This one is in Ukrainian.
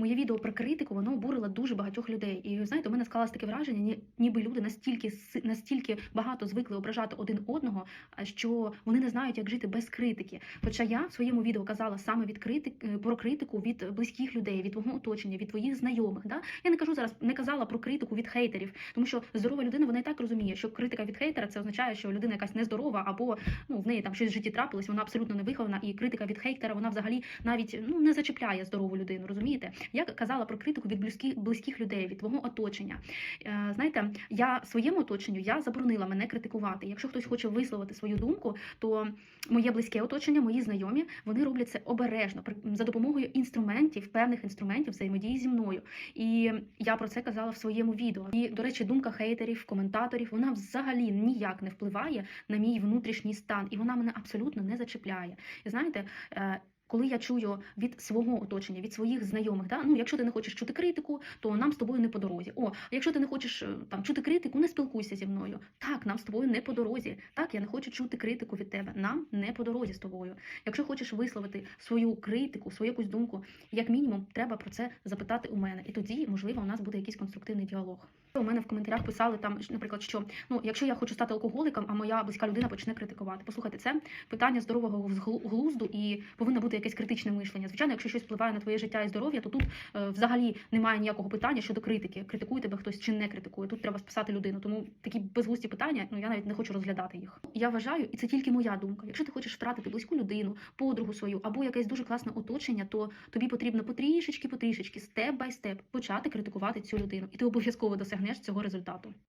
Моє відео про критику воно обурило дуже багатьох людей. І знаєте, у мене склалось таке враження, ні- ніби люди настільки настільки багато звикли ображати один одного, що вони не знають, як жити без критики. Хоча я в своєму відео казала саме від критик е, про критику від близьких людей, від твого оточення, від твоїх знайомих. Да? Я не кажу зараз, не казала про критику від хейтерів, тому що здорова людина вона і так розуміє, що критика від хейтера це означає, що людина якась нездорова, або ну в неї там щось в житті трапилось, вона абсолютно не вихована, і критика від хейтера вона взагалі навіть ну не зачіпляє здорову людину. Розумієте? Я казала про критику від близьких близьких людей, від твого оточення. Е, знаєте, я своєму оточенню я заборонила мене критикувати. Якщо хтось хоче висловити свою думку, то моє близьке оточення, мої знайомі, вони роблять це обережно за допомогою інструментів, певних інструментів взаємодії зі мною. І я про це казала в своєму відео. І, до речі, думка хейтерів, коментаторів, вона взагалі ніяк не впливає на мій внутрішній стан, і вона мене абсолютно не зачіпляє. І знаєте. Коли я чую від свого оточення, від своїх знайомих, да? ну якщо ти не хочеш чути критику, то нам з тобою не по дорозі. О, якщо ти не хочеш е, там чути критику, не спілкуйся зі мною. Так, нам з тобою не по дорозі. Так, я не хочу чути критику від тебе. Нам не по дорозі з тобою. Якщо хочеш висловити свою критику, свою якусь думку, як мінімум, треба про це запитати у мене. І тоді, можливо, у нас буде якийсь конструктивний діалог. У мене в коментарях писали там, наприклад, що ну, якщо я хочу стати алкоголиком, а моя близька людина почне критикувати. Послухайте, це питання здорового глузду і повинно бути якесь критичне мишлення. Звичайно, якщо щось впливає на твоє життя і здоров'я, то тут е, взагалі немає ніякого питання щодо критики. Критикує тебе хтось чи не критикує. Тут треба списати людину. Тому такі безглузді питання, ну я навіть не хочу розглядати їх. Я вважаю, і це тільки моя думка. Якщо ти хочеш втратити близьку людину, подругу свою або якесь дуже класне оточення, то тобі потрібно потрішечки, потрішечки, степ бай степ почати критикувати цю людину, і ти обов'язково досягнеш цього результату.